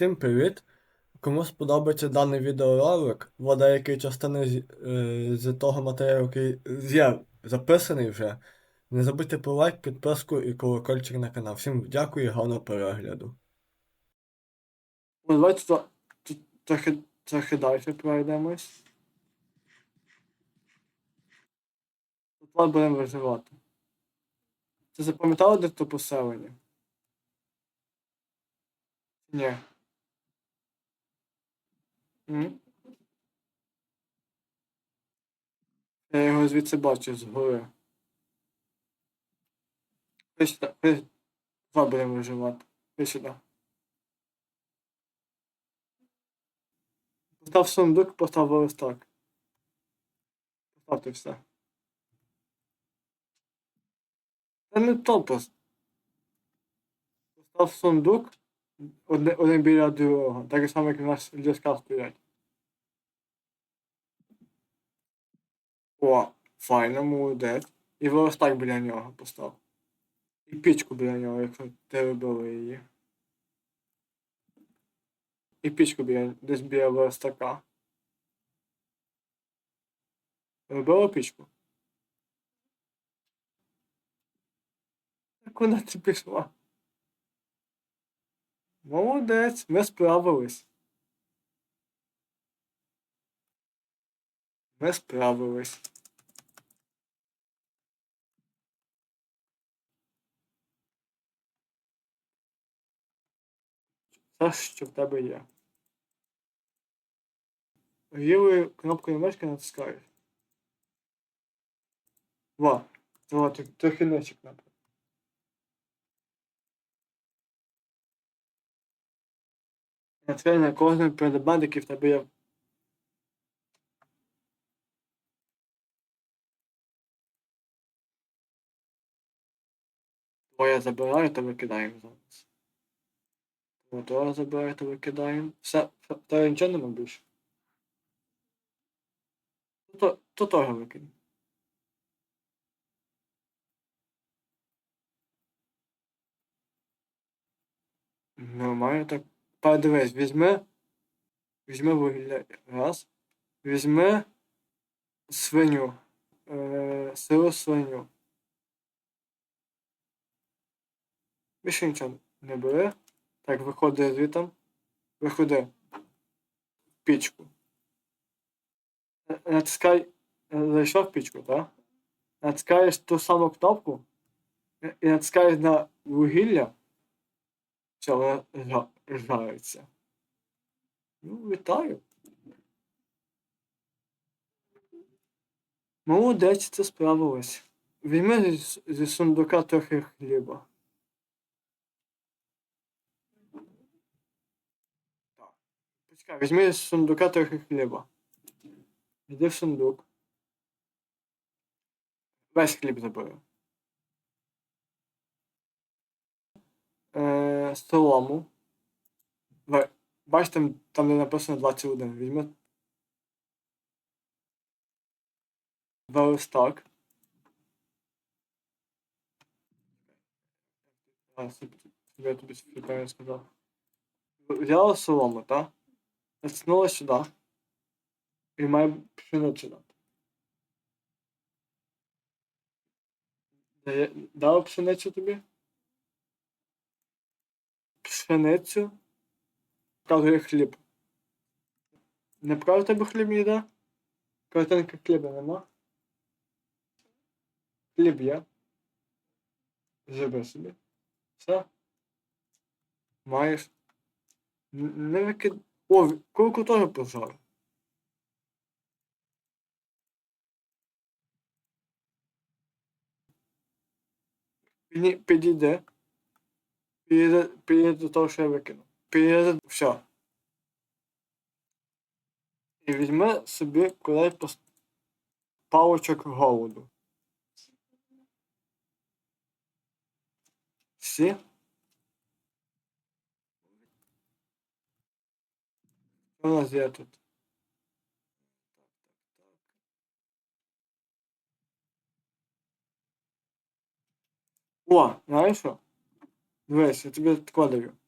Всім привіт! Кому сподобається даний відеоролик, або деякі частини з, е, з того матеріалу, який є записаний вже, не забудьте про лайк, підписку і колокольчик на канал. Всім дякую і гарного перегляду. Давайте то, то, трохи, трохи далі пройдемось. Тут будемо виживати. Ти запам'ятали, де то поселення? Ні. Я його звідси бачу згори. Ти сюди, ти два будемо виживати. Ти сюди. Постав сундук, постав листок. Поставте все. Це не топос. Постав сундук один, один біля другого. Так само, як у нас ліска стоять. О, файно, молодець. І верстак біля нього постав. І пічку біля нього, якщо ти робили її. І пічку біля, десь біля верстака. Робила пічку? А Куди ти пішла? Молодець, ми справились. Ми справились. Все, що в тебе є. Лівою кнопкою мишки натискаєш. Во, трохи- трохи нижче кнопка. Натискай на кожен предмет, який в тебе є. Твоє забираю, то викидаємо зараз. Твоє забираю, то викидаємо. Все, та нічого нема більше. Ну, То, то того викинь. Нормально так. Подивись, візьми. Візьми вугілля. Раз. Візьми свиню. Е, сиру свиню. Більше нічого не бери. Так, виходи звітом. Виходи. Пічку. Е, Натискай. е, Зайшов пічку, так? Натискаєш ту саму кнопку. І натискаєш на вугілля. Все, жариться. Ну, вітаю. Молодець, це справилось. Візьми зі сундука трохи хліба. Так. Почекай, візьми з сундука трохи хліба. Йди в сундук. Весь хліб забери. Е, солому. Бачите, там, де написано 21. Візьми. Верстак. А, собі- собі я тобі правильно сказав. Взяла солому, так? Натиснула сюди. І має пшеницю дати. Дає- Дала пшеницю тобі? Пшеницю. Показує хліб. Не правда тебе хліб їде? Картинки хліба нема. Хліб є. Живи собі. Все. Маєш. Не викид... О, курку теж пожар. Підійде. Підійде, підійде до того, що я викину. Підійде, все. І візьме собі кулей пос- паличок голоду. Всі? Що у нас є тут? О, знаєш що? Дивись, я тобі тако даю.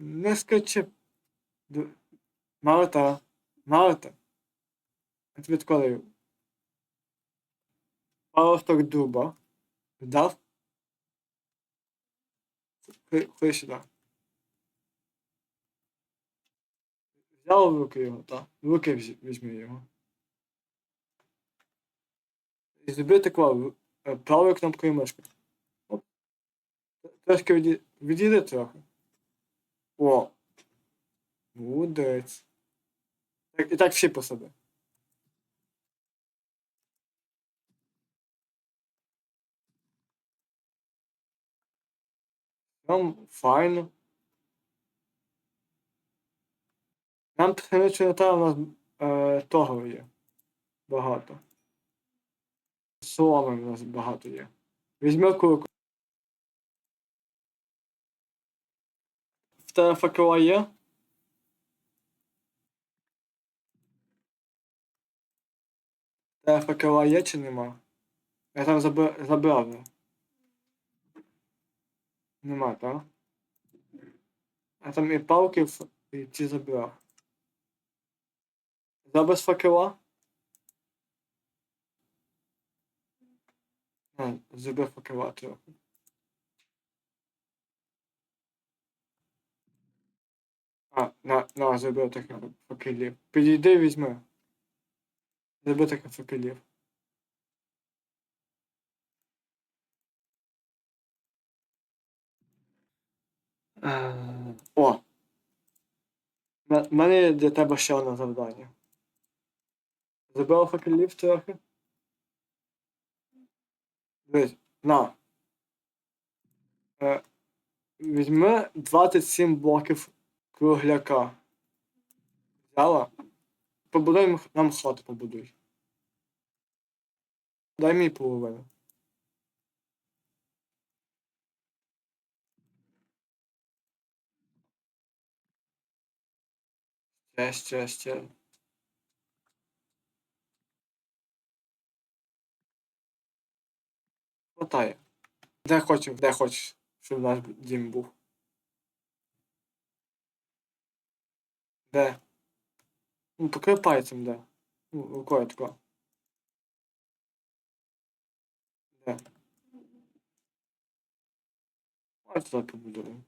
Не скачи. Ду- Марта, Марта. Я тобі відкладаю. Паросток дуба. Вдав? Ходи сюди. Взяв в руки його, так. В руки візьми його. І зроби таку е, правою кнопкою мишки. Трошки віді... відійди трохи. О. Молодець. Так, і так всі посади. Нам файно. Нам пшеничного нетара у нас е, того є. Багато. Соломи у нас багато є. Візьми курку. В тебе факела є? В тебе факела є чи нема? Я там забра- забрав. Нема, так? А там і палки і ці забрав. Забез факела? А, забив. А, на, на, таке факелів. Підійди, візьми. Забив таке факелів. Е, О! У мене для тебе ще одне завдання. Забив факелів трохи. Дивись, на. Е, візьми 27 блоків кругляка. Взяла? Побудуй нам хату побудуй. Дай мені половину. Ще, ще, ще. Хватає. Де хочеш, де хочеш, щоб наш дім був. Де? Ну, покрий пальцем, де. Рукою тако. Де? Ось туди побудуємо.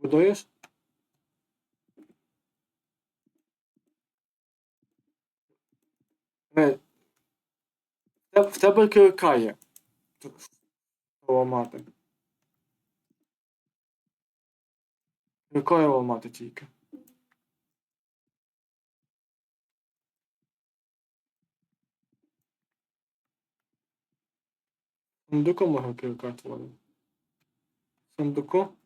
Побудуєш? В тебе- кирка. Ламати. Рукою ламати тільки. Сундуком можна кирка творити. Сундуку?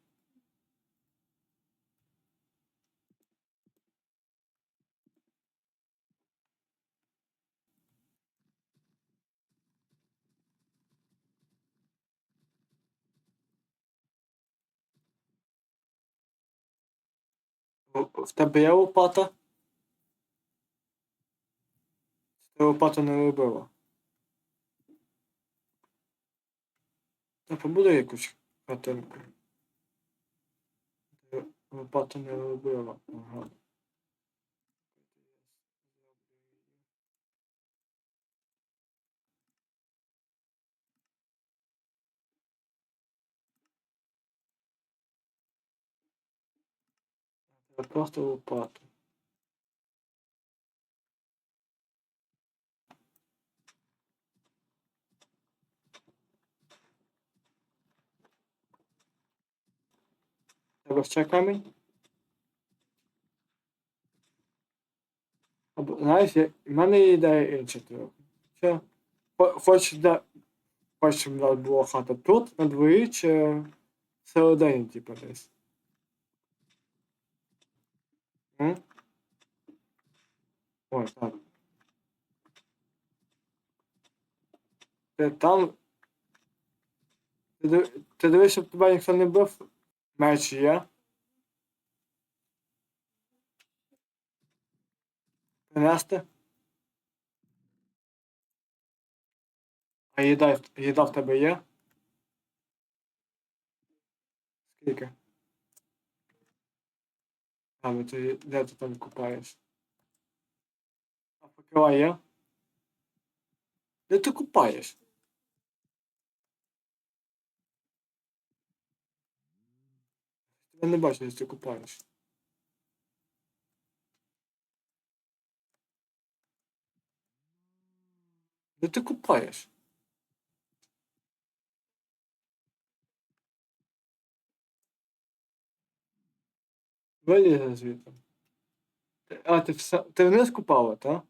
В- тебе є лопата? Ти лопату не робила. Та побуде якусь картинку. Лопата не робила. Ага. Треба просто лопату. Треба ще камінь? Або, знаєш, я, в мене є ідея інша трохи. Що? Хо- Хочеш, де, хочеш, щоб була хата тут, на дворі, чи всередині, типу, десь? М? Ой, так. Ти там. Ти, див- ти дивись, щоб тебе ніхто не бив. Меч є. Принести? А їда, їда в тебе є? Скільки? А, ти де ти там купаєш? А покрива є? Де ти купаєш? Я не бачу, де ти купаєш. Де ти купаєш? Вилізе звідти. Ти- А, ти все. Ти вниз купала, так?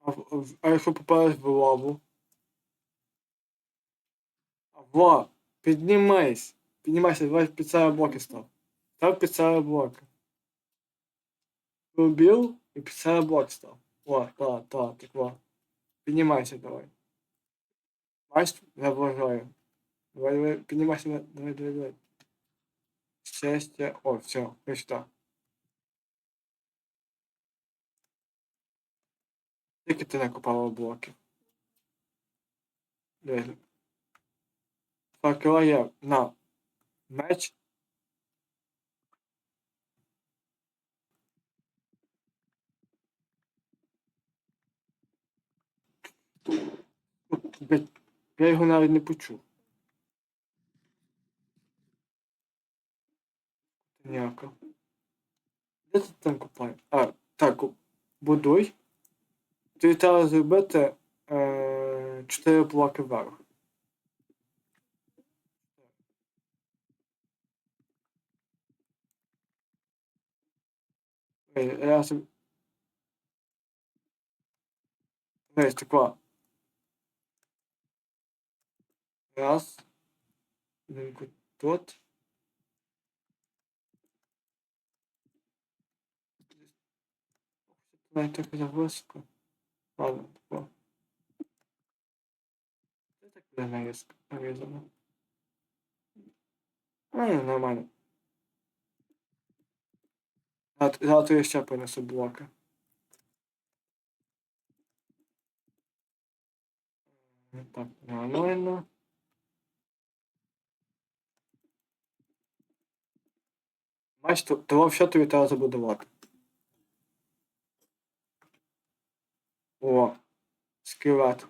А, а якщо попадеш в лаву? Ва, піднімайся. Піднімайся, давай під себе блоки став. Став під себе блоки. Убив і під себе блок став. О, та, та, так во. Піднімайся давай. Бачиш, заблажаю. Давай, давай, піднімайся, давай, давай, давай. Щастя, о, все, вийшло. Тільки ти накопала блоки. Дивись. Факела є на меч. Я його навіть не почув. Ніяко. Де ти там купаєш? А, так, будуй. Ти треба зробити е, 4 блоки вверх. Ей, Я собі... Дивись, тако. Раз. Один кут тут. Навіть так зависко. Ладно, тако. Це так буде нарізка, нарізано. А, ні, нормально. Завтра я ще принесу блоки. Так, нормально. Бачиш, то, того все тобі треба забудувати. О, скелет.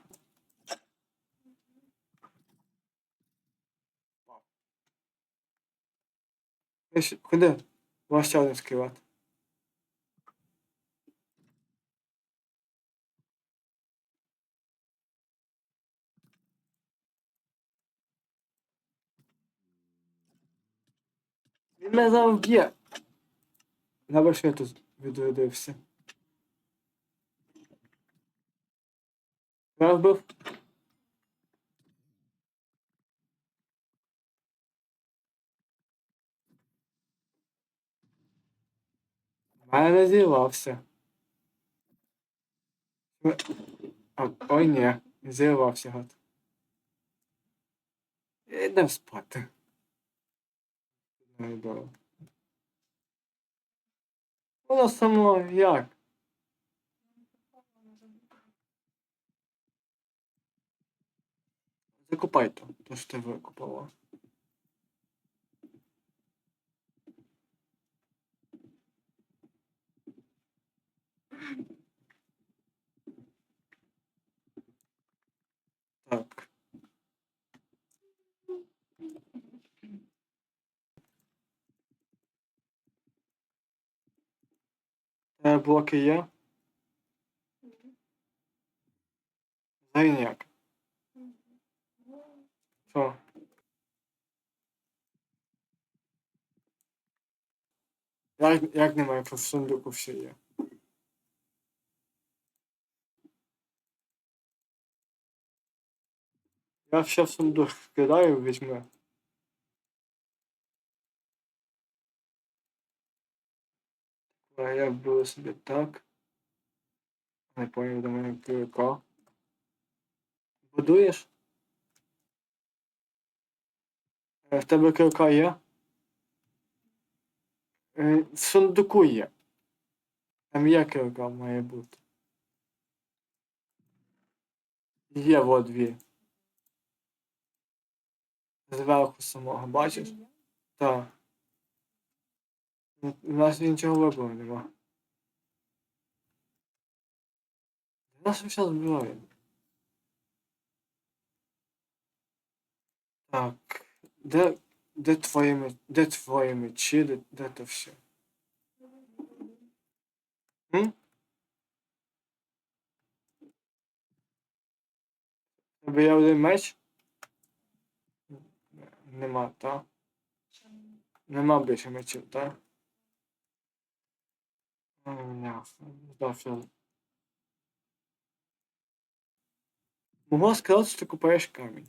Ходи, у ще один скелет. Він мене зараз вб'є. Добре, що я тут відродився. Я вбив. мене не зірвався. Ой ні, зірвався гад. Йдем спати. Воно само як? Закопай то, то що ти викопала. Так. Е, блоки є? Взагалі ніяк. Що? Як, як немає, в сундуку все є? Я ще в сундук кидаю, візьми. А я вбив собі так. Не поняв до мене півка. Будуєш? Е, В тебе кирка є? Е, В сундуку є. Там є кирка має бути. Є во дві. Зверху самого, бачиш? Так. У нас нічого вибору нема. У нас все зброя. Так. Де, де мечі? Де твої мечі? Де, де то все? М? Тебе є один меч? Нема, так? Нема більше мечів, так? Могла сказати, що ти купаєш камінь.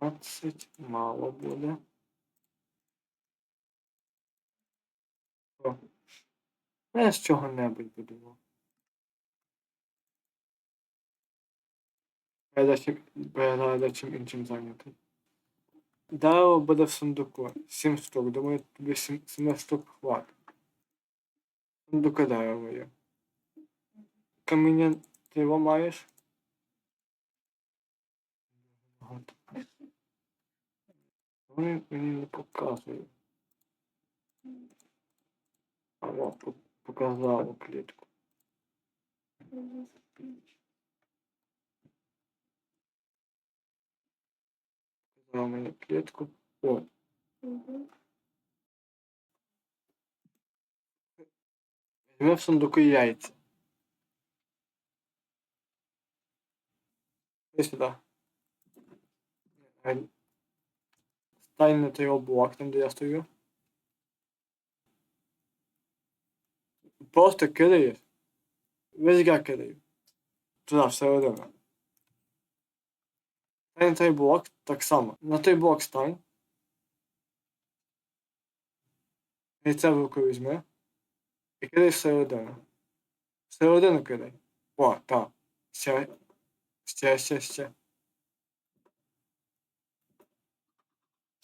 12 мало буде. О, ну, я з чого-небудь будемо. Ну. Передачі чим іншим зайнятий. Дао буде в сундуку. 7 штук. Думаю, тобі 7, 7 штук хватить. Сундука дао є. Каміння ти його маєш? Вони мені не показують. А от по- показало клітку. Показав мені клітку. О, візьми в сундуку яйця. Іди сюди. Ай. Стань на той облак, там де я стою. Просто кидаєш. Весь я кидаю. Туди, всередину. Стань на той блок так само. На той блок стань. Яйце в руку візьми. І кидай всередину. Всередину кидай. О, так. Ще. Ще, ще, ще.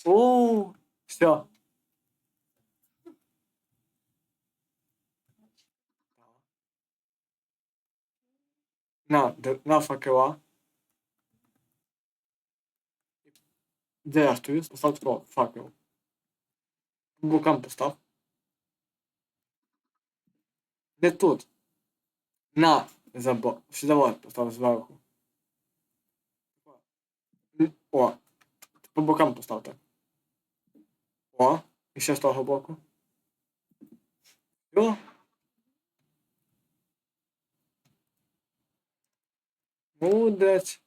О, все. На, на факела. Стою? Постав такого факел. Бокам постав. Не тут. На, забор. Вот постав зверху. О. По бокам постав так. О. І ще з того боку. О. Молодець.